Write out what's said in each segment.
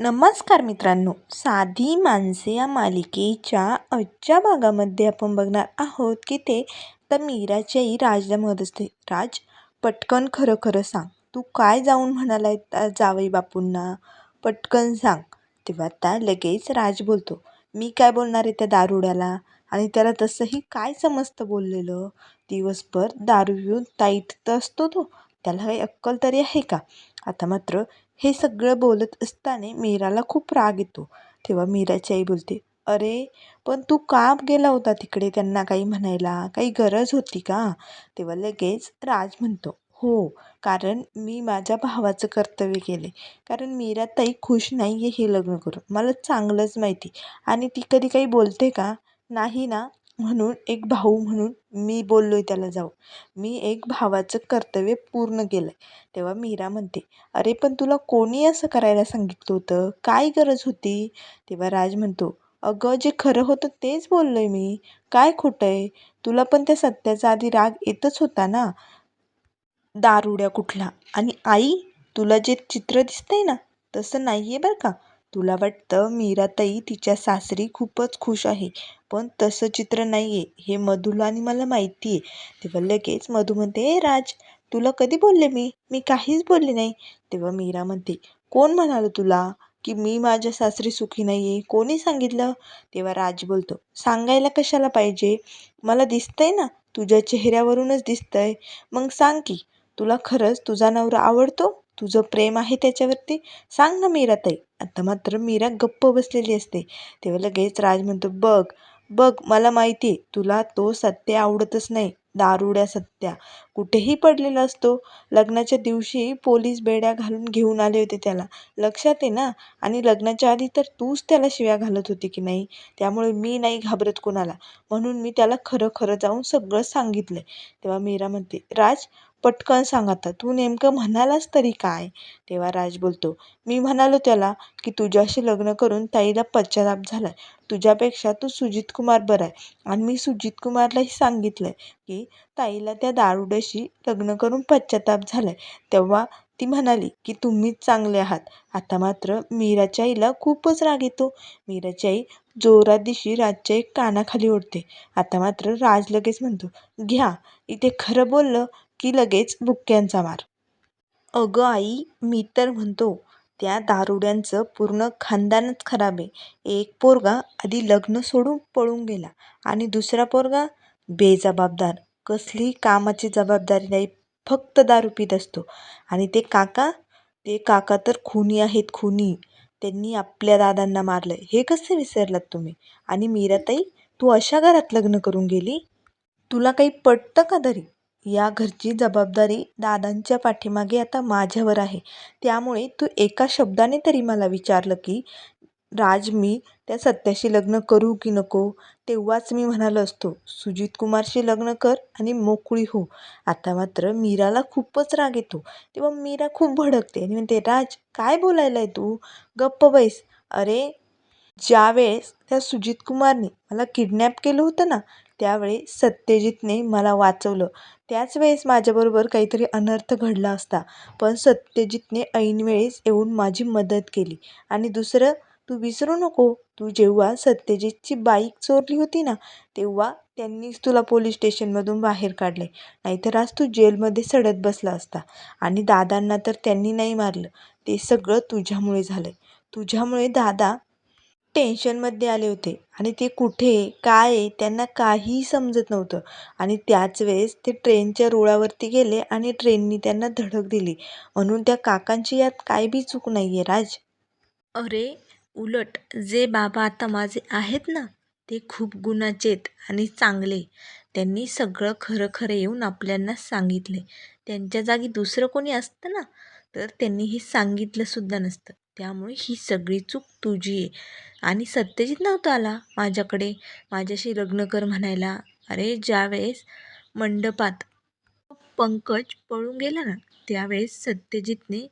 नमस्कार मित्रांनो. साधी माणसे या मालिकेच्या आजच्या भागामध्ये आपण बघणार आहोत की ते तर मीराची आई राजला म्हणत असते. राज पटकन खरं खरं सांग. तू काय जाऊन म्हणालाय त्या जावई बापूंना? पटकन सांग. तेव्हा त्या लगेच राज बोलतो मी काय बोलणार आहे त्या दारुड्याला? आणि त्याला तसंही काय समजतं बोललेलं? दिवसभर दारू येऊन ताईत असतो तो. त्याला काही अक्कल तरी आहे का? आता मात्र हे सगळं बोलत असताना मीराला खूप राग येतो. तेव्हा मीराची आई बोलते अरे पण तू का गेला होता तिकडे त्यांना काही म्हणायला? काही गरज होती का? तेव्हा लगेच राज म्हणतो हो कारण मी माझ्या भावाचं कर्तव्य केले कारण मीरा ताई खुश नाही आहे हे लग्न करून. मला चांगलंच माहिती. आणि ती कधी काही बोलते का? नाही ना म्हणून एक भाऊ म्हणून मी बोललो आहे त्याला जाऊ मी एक भावाचं कर्तव्य पूर्ण केलं आहे तेव्हा मीरा म्हणते अरे पण तुला कोणी असं करायला सांगितलं होतं? काय गरज होती? तेव्हा राज म्हणतो अगं जे खरं होतं तेच बोललो आहे मी. काय खोटं आहे? तुला पण त्या सत्याचा आधी राग येतच होता ना? दारुड्या कुठला? आणि आई तुला जे चित्र दिसतंय ना तसं नाही आहे बरं का? तुला वाटतं मीराताई तिच्या सासरी खूपच खुश आहे पण तसं चित्र नाही आहे हे मधूला आणि मला माहिती आहे तेव्हा लगेच मधू म्हणते ए राज तुला कधी बोलले मी? मी काहीच बोलले नाही. तेव्हा मीरा म्हणते कोण म्हणालं तुला की मी माझ्या सासरी सुखी नाही आहे कोणी सांगितलं? तेव्हा राज बोलतो सांगायला कशाला पाहिजे? मला दिसतंय ना तुझ्या चेहऱ्यावरूनच दिसतंय. मग सांग की तुला खरंच तुझा नवरा आवडतो? तुझं प्रेम आहे त्याच्यावरती? सांग ना मीरा ताई आता मात्र मीरा गप्प बसलेली असते. तेव्हा लगेच राज म्हणतो बघ बघ मला माहिती आहे तुला तो सत्य आवडतच नाही. दारुड्या सत्या. कुठेही पडलेला असतो. लग्नाच्या दिवशी पोलीस बेड्या घालून घेऊन आले होते त्याला. लक्षात आहे ना? आणि लग्नाच्या आधी तर तूच त्याला शिव्या घालत होती की नाही? त्यामुळे मी नाही घाबरत कोणाला. म्हणून मी त्याला खरं खरं जाऊन सगळं सांगितलं तेव्हा मीरा म्हणते राज पटकन सांग आता. तू नेमकं म्हणालास तरी काय? तेव्हा राज बोलतो मी म्हणालो त्याला की तुझ्याशी लग्न करून ताईला पश्चाताप झाला तुझ्यापेक्षा तू सुजित कुमार बरा आहे. आणि मी सुजित कुमारलाही सांगितलं आहे की ताईला त्या तिच्याशी लग्न करून पश्चाताप झाला आहे तेव्हा ती म्हणाली की तुम्हीच चांगले आहात. आता मात्र मीराच्या आईला खूपच राग येतो. मीराची आई जोरात दिशी राजच्या एक कानाखाली ओढते. आता मात्र राज लगेच म्हणतो घ्या. इथे खरं बोललं की लगेच बुक्क्यांचा मार अगं आई मी तर म्हणतो त्या दारुड्यांचं पूर्ण खानदानच खराब आहे. एक पोरगा आधी लग्न सोडून पळून गेला आणि दुसरा पोरगा बेजबाबदार. कसली कामाची जबाबदारी नाही फक्त दारू पित असतो. आणि ते काका ते काका तर खुनी आहेत खुनी. त्यांनी आपल्या दादांना मारलं हे कसे विसरलात तुम्ही? आणि मीराताई तू अशा घरात लग्न करून गेली? तुला काही पटतं का तरी? या घरची जबाबदारी दादांच्या पाठीमागे आता माझ्यावर आहे. त्यामुळे तू एका शब्दाने तरी मला विचारलं की राज मी त्या सत्याशी लग्न करू की नको तेव्हाच मी म्हणालो असतो सुजित कुमारशी लग्न कर आणि मोकळी हो. आता मात्र मीराला खूपच राग येतो. तेव्हा मीरा खूप भडकते आणि म्हणते राज काय बोलायला आहे तू? गप्प बैस. अरे ज्यावेळेस त्या सुजित कुमारने मला किडनॅप केलं होतं ना त्यावेळी सत्यजितने मला वाचवलं. त्याच वेळेस माझ्याबरोबर काहीतरी अनर्थ घडला असता. पण सत्यजितने ऐनवेळेस येऊन माझी मदत केली. आणि दुसरं तू विसरू नको. तू जेव्हा सत्यजितची बाईक चोरली होती ना तेव्हा त्यांनीच तुला पोलीस स्टेशनमधून बाहेर काढले. नाहीतर आज तू जेलमध्ये सडत बसला असता. आणि दादांना तर त्यांनी नाही मारलं. ते सगळं तुझ्यामुळे झालं तुझ्यामुळे दादा टेन्शनमध्ये आले होते. आणि ते कुठे काय आहे त्यांना काहीही समजत नव्हतं. आणि त्याच वेळेस ते ट्रेनच्या रुळावरती गेले आणि ट्रेननी त्यांना धडक दिली. म्हणून त्या काकांची यात काय बी चूक नाही आहे राज. अरे उलट जे बाबा आता माझे आहेत ना ते खूप गुणाचेत आणि चांगले. त्यांनी सगळं खरं खरं येऊन आपल्यांना सांगितले. त्यांच्या जागी दुसरं कोणी असतं ना तर त्यांनी हे सांगितलंसुद्धा नसतं. त्यामुळे ही सगळी चूक तुझी आहे. आणि सत्यजित नव्हता आला माझ्याकडे माझ्याशी लग्न कर म्हणायला. अरे ज्यावेळेस मंडपात पंकज पळून गेला ना त्यावेळेस सत्यजितने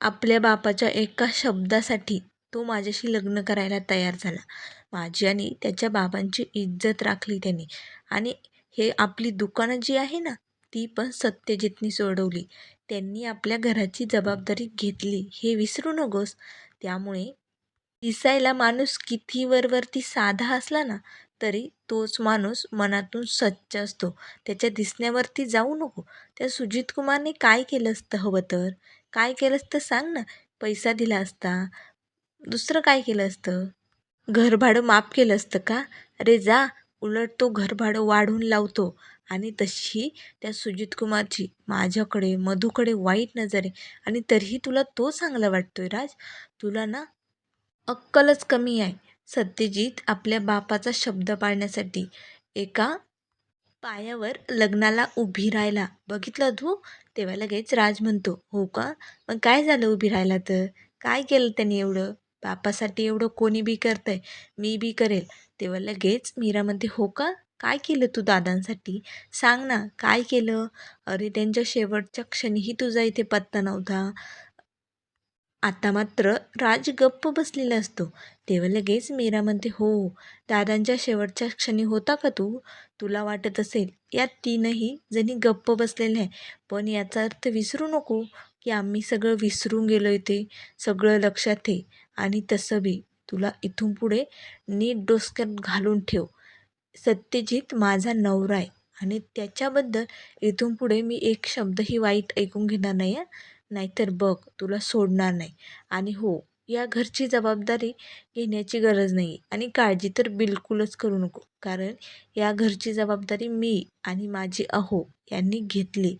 आपल्या बापाच्या एका शब्दासाठी तो माझ्याशी लग्न करायला तयार झाला. माझी आणि त्याच्या बाबांची इज्जत राखली त्याने. आणि हे आपली दुकानं जी आहे ना ती पण सत्यजितनी सोडवली. त्यांनी आपल्या घराची जबाबदारी घेतली. हे विसरू नकोस. त्यामुळे दिसायला माणूस किती वरवरती साधा असला ना तरी तोच माणूस मनातून स्वच्छ असतो. त्याच्या दिसण्यावरती जाऊ नको. त्या सुजित कुमारने काय केलं असतं हवं तर? काय केलं असतं सांग ना. पैसा दिला असता. दुसरं काय केलं असतं? घरभाडं माफ केलं असतं का? अरे जा उलट तो घरभाडं वाढवून लावतो. आणि तशी त्या सुजित कुमारची माझ्याकडे मधूकडे वाईट नजर. आहे आणि तरीही तुला तो चांगला वाटतोय राज. तुला ना अक्कलच कमी आहे. सत्यजित आपल्या बापाचा शब्द पाळण्यासाठी एका पायावर लग्नाला उभी राहायला बघितलं तू? तेव्हा लगेच राज म्हणतो हो का? मग काय झालं उभी राहायला तर? काय केलं त्यांनी एवढं? बापासाठी एवढं कोणी बी करतंय? मी बी करेल. तेव्हा लगेच मीरा म्हणते हो का? काय केलं तू दादांसाठी? सांग ना काय केलं? अरे त्यांच्या शेवटच्या क्षणीही तुझा इथे पत्ता नव्हता. आता मात्र राज गप्प बसलेला असतो. तेव्हा लगेच मीरा म्हणते हो दादांच्या शेवटच्या क्षणी होता का तू? तुला वाटत असेल या तीनही जणी गप्प बसलेले आहे पण याचा अर्थ विसरू नको की आम्ही सगळं विसरून गेलो ते सगळं लक्षात आहे आणि तसं बी तुला इथून पुढे नीट डोसक्यात घालून ठेव. सत्यजित माझा नवरा आहे आणि त्याच्याबद्दल इथून पुढे मी एक शब्दही वाईट ऐकून घेणार नाही नाहीतर बघ तुला सोडणार नाही. आणि हो या घरची जबाबदारी घेण्याची गरज नाही आणि काळजी तर बिलकुलच करू नको. कारण या घरची जबाबदारी मी आणि माझी अहो यांनी घेतली.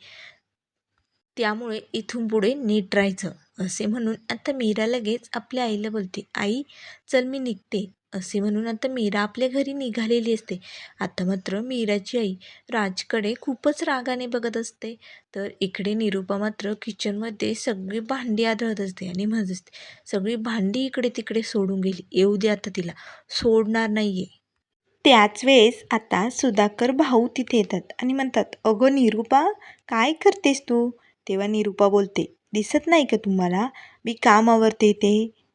त्यामुळे इथून पुढे नीट राहायचं. असे म्हणून आता मीरा लगेच आपल्या आईला बोलते आई चल मी निघते. असे म्हणून आता मीरा आपल्या घरी निघालेली असते. आता मात्र मीराची आई राजकडे खूपच रागाने बघत असते. तर इकडे निरूपा मात्र किचनमध्ये सगळी भांडी आदळत असते आणि म्हणत असते सगळी भांडी इकडे तिकडे सोडून गेली. येऊ दे आता तिला. सोडणार नाही आहे त्याच वेळेस आता सुधाकर भाऊ तिथे येतात आणि म्हणतात अगं निरूपा काय करतेस तू? तेव्हा निरूपा बोलते दिसत नाही का तुम्हाला? मी काम आवरते ते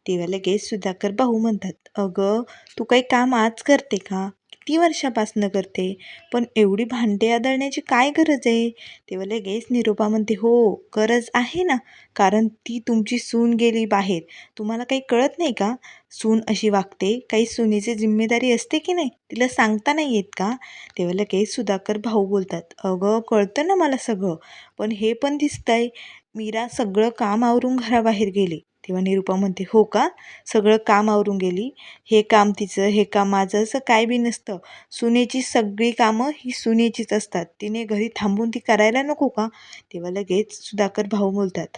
तेव्हा लगेच सुधाकर भाऊ म्हणतात. अगं तू काही काम आज करते का? किती वर्षापासनं करते? पण एवढी भांडे आदळण्याची काय गरज आहे? तेव्हा लगेच निरूपा म्हणते हो गरज आहे ना. कारण ती तुमची सून गेली बाहेर. तुम्हाला काही कळत नाही का? सून अशी वागते. काही सुनेची जिम्मेदारी असते की नाही? तिला सांगता नाही येत का? तेव्हा लगेच सुधाकर भाऊ बोलतात. अगं कळतं ना मला सगळं. पण हे पण दिसतंय. मीरा सगळं काम आवरून घराबाहेर गेली. तेव्हा निरूपा म्हणते हो का? सगळं काम आवरून गेली. हे काम तिचं हे काम माझं असं काय बी नसतं. सुनेची सगळी कामं ही सुनेचीच असतात. तिने घरी थांबून ती करायला नको का? तेव्हा लगेच सुधाकर भाऊ बोलतात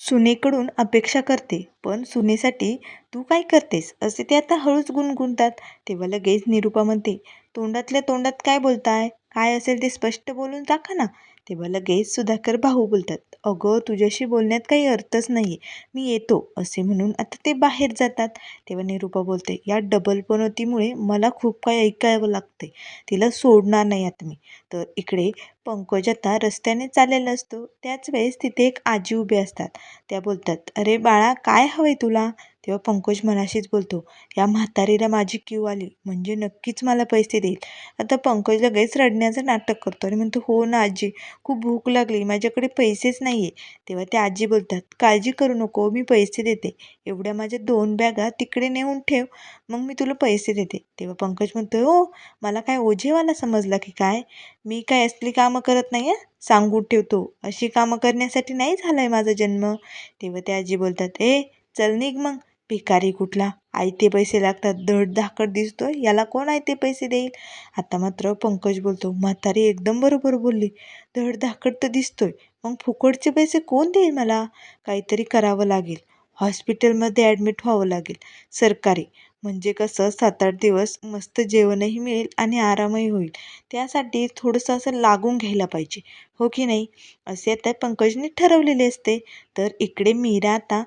सुनेकडून अपेक्षा करते पण सुनेसाठी तू काय करतेस? असे ते आता हळूच गुणगुणतात. तेव्हा लगेच निरूपा म्हणते तोंडातल्या तोंडात काय बोलताय? काय असेल ते स्पष्ट बोलून टाका ना. तेव्हा लगेच सुधाकर भाऊ बोलतात अगं तुझ्याशी बोलण्यात काही अर्थच नाही आहे मी येतो असे म्हणून आता ते बाहेर जातात. तेव्हा निरूपा बोलते या डबलपणतीमुळे मला खूप काही ऐकावं लागते तिला सोडणार नाही आता मी. तर इकडे पंकज आता रस्त्याने चाललेला असतो. त्याच वेळेस तिथे एक आजी उभी असतात. त्या बोलतात अरे बाळा काय हवं आहे तुला? तेव्हा पंकज मनाशीच बोलतो या म्हातारीला माझी क्यू आली म्हणजे नक्कीच मला पैसे देईल. आता पंकज लगेच रडण्याचं नाटक करतो आणि म्हणतो हो ना आजी खूप भूक लागली माझ्याकडे पैसेच नाही आहे तेव्हा त्या आजी बोलतात काळजी करू नको मी पैसे देते. एवढ्या माझ्या दोन बॅगा तिकडे नेऊन ठेव मग मी तुला पैसे देते. तेव्हा पंकज म्हणतो हो मला काय ओझेवाला समजला की काय? मी काय असली कामं करत नाही आहे सांगून ठेवतो. अशी कामं करण्यासाठी नाही झाला आहे माझा जन्म. तेव्हा ते आजी बोलतात ए चल निघ मग. भिकारी कुठला? आयते पैसे लागतात. धड धाकड दिसतो याला कोण आयते पैसे देईल? आता मात्र पंकज बोलतो म्हातारी एकदम बरोबर बोलली. धड धाकड तर दिसतोय. मग फुकटचे पैसे कोण देईल मला? काहीतरी करावं लागेल. हॉस्पिटलमध्ये ॲडमिट व्हावं लागेल. सरकारी. म्हणजे कसं सात आठ दिवस मस्त जेवणही मिळेल आणि आरामही होईल. त्यासाठी थोडंसं असं लागून घ्यायला पाहिजे. हो की नाही? असे आता पंकजने ठरवलेले असते. तर इकडे मीरा आता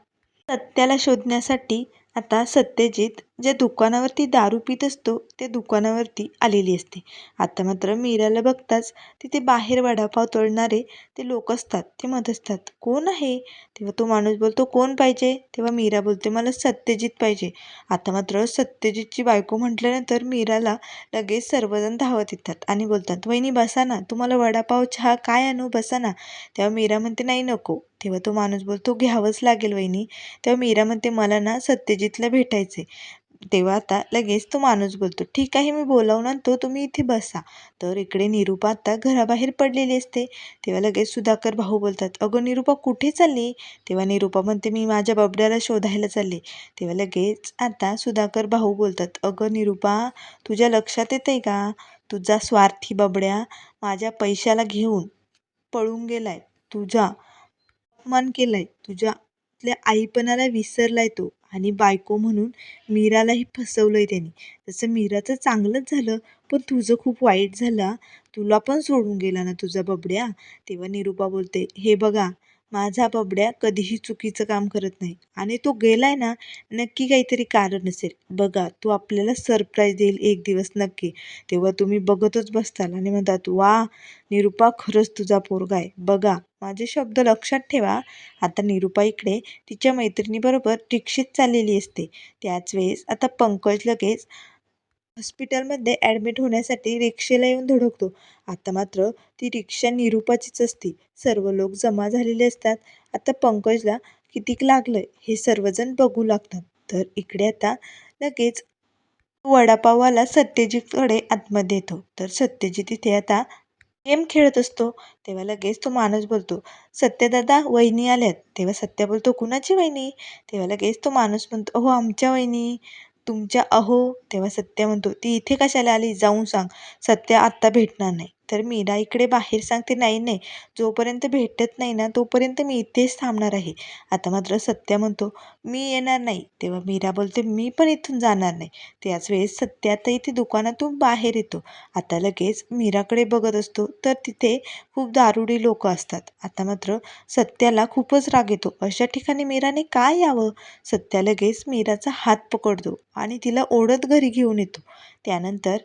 सत्याला शोधण्यासाठी आता सत्यजित ज्या दुकानावरती दारू पित असतो त्या दुकानावरती आलेली असते. आता मात्र मीराला बघताच तिथे बाहेर वडापाव तळणारे ते लोक असतात ते म्हणत असतात कोण आहे? तेव्हा तो माणूस बोलतो कोण पाहिजे? तेव्हा मीरा बोलते मला सत्यजित पाहिजे. आता मात्र सत्यजितची बायको म्हटल्यानंतर मीराला लगेच सर्वजण धावत येतात आणि बोलतात वहिनी बसा ना तुम्हाला वडापाव चहा काय आणू बसा ना. तेव्हा मीरा म्हणते नाही नको. तेव्हा तो माणूस बोलतो घ्यावंच लागेल वहिनी. तेव्हा मीरा म्हणते मला ना सत्यजितला भेटायचे तेव्हा आता लगेच तो माणूस बोलतो ठीक आहे मी बोलावून आणतो तुम्ही इथे बसा. तर इकडे निरूपा आता घराबाहेर पडलेली असते. तेव्हा लगेच सुधाकर भाऊ बोलतात अगं निरूपा कुठे चालली? तेव्हा निरूपा म्हणते मी माझ्या बबड्याला शोधायला चालले. तेव्हा लगेच आता सुधाकर भाऊ बोलतात अगं निरूपा तुझ्या लक्षात येतं आहे का? तुझा स्वार्थी बबड्या माझ्या पैशाला घेऊन पळून गेलाय. तुझा अपमान केलाय. तुझ्या आपल्या आईपणाला विसरलाय तो आणि बायको म्हणून मीरालाही फसवलंय त्याने. तसं मीराचं चांगलंच झालं पण तुझं खूप वाईट झालं. तुला पण सोडून गेला ना तुझा बबड्या? तेव्हा निरूपा बोलते हे बघा माझा बबड्या कधीही चुकीचं काम करत नाही. आणि तो गेलाय ना नक्की काहीतरी कारण असेल. बघा तो आपल्याला सरप्राईज देईल एक दिवस नक्की. तेव्हा तुम्ही बघतच बसताल आणि म्हणतात वा निरूपा खरंच तुझा पोरगा आहे. बघा माझे शब्द लक्षात ठेवा. आता निरूपा इकडे तिच्या मैत्रिणीबरोबर रिक्षेत चाललेली असते. त्याच वेळेस आता पंकज लगेच हॉस्पिटलमध्ये ॲडमिट होण्यासाठी रिक्षेला येऊन धडकतो. आता मात्र ती रिक्षा निरूपाचीच असते. सर्व लोक जमा झालेले असतात. आता पंकजला कितीक लागलं हे सर्वजण बघू लागतात. तर इकडे आता लगेच वडापाववाला सत्यजितकडे आतमध्ये येतो. तर सत्यजित इथे आता गेम खेळत असतो. तेव्हा लगेच तो माणूस बोलतो सत्यदादा वहिनी आल्यात. तेव्हा सत्य बोलतो कुणाची वहिनी? तेव्हा लगेच तो माणूस म्हणतो हो आमच्या वहिनी. तुमच्या अहो तेव्हा सत्य म्हणतो ती इथे कशाला आली? जाऊन सांग. सत्य आत्ता भेटणार नाही. तर मीरा इकडे बाहेर सांगते नाही नाही जोपर्यंत भेटत नाही ना तोपर्यंत मी इथेच थांबणार आहे. आता मात्र सत्य म्हणतो मी येणार नाही. तेव्हा मीरा बोलते मी पण इथून जाणार नाही. त्याच वेळेस सत्या आता इथे दुकानातून बाहेर येतो. आता लगेच मीराकडे बघत असतो तर तिथे खूप दारुडी लोक असतात. आता मात्र सत्याला खूपच राग येतो. अशा ठिकाणी मीराने काय यावं? सत्या लगेच मीराचा हात पकडतो आणि तिला ओढत घरी घेऊन येतो. त्यानंतर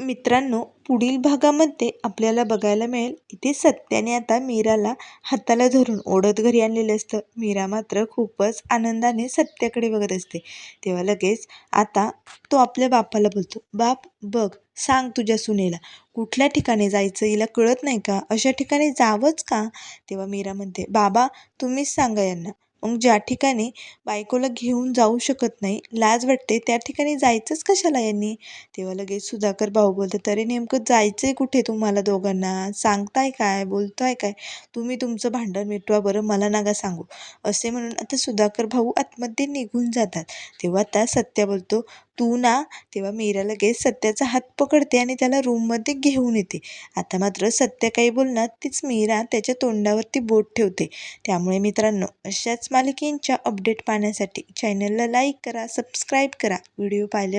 मित्रांनो पुढील भागामध्ये आपल्याला बघायला मिळेल इथे सत्याने आता मीराला हाताला धरून ओढत घरी आणलेलं असतं. मीरा मात्र खूपच आनंदाने सत्याकडे बघत असते. तेव्हा लगेच आता तो आपल्या बापाला बोलतो बाप बघ सांग तुझ्या सुनेला कुठल्या ठिकाणी जायचं हिला कळत नाही का? अशा ठिकाणी जावंच का? तेव्हा मीरा म्हणते बाबा तुम्हीच सांगा यांना. मग ज्या ठिकाणी बायकोला घेऊन जाऊ शकत नाही लाज वाटते त्या ठिकाणी जायचंच कशाला यांनी? तेव्हा लगेच सुधाकर भाऊ बोलते तरी नेमकं जायचं आहे कुठे तुम्हाला दोघांना? सांगताय काय? बोलताय काय? तुम्ही तुमचं भांडण मिटवा बरं मला नका सांगू. असे म्हणून आता सुधाकर भाऊ आतमध्ये निघून जातात. तेव्हा आता सत्या बोलतो तू ना तेव्हा मीरा लगेच सत्याचा हात पकडते आणि त्याला रूममध्ये घेऊन येते. आता मात्र सत्य काही बोलणार तीच मीरा त्याच्या तोंडावरती बोट ठेवते. त्यामुळे मित्रांनो अशाच मालिकेंच्या अपडेट पाहण्यासाठी चॅनलला लाईक करा सबस्क्राईब करा. व्हिडिओ पाहिल्या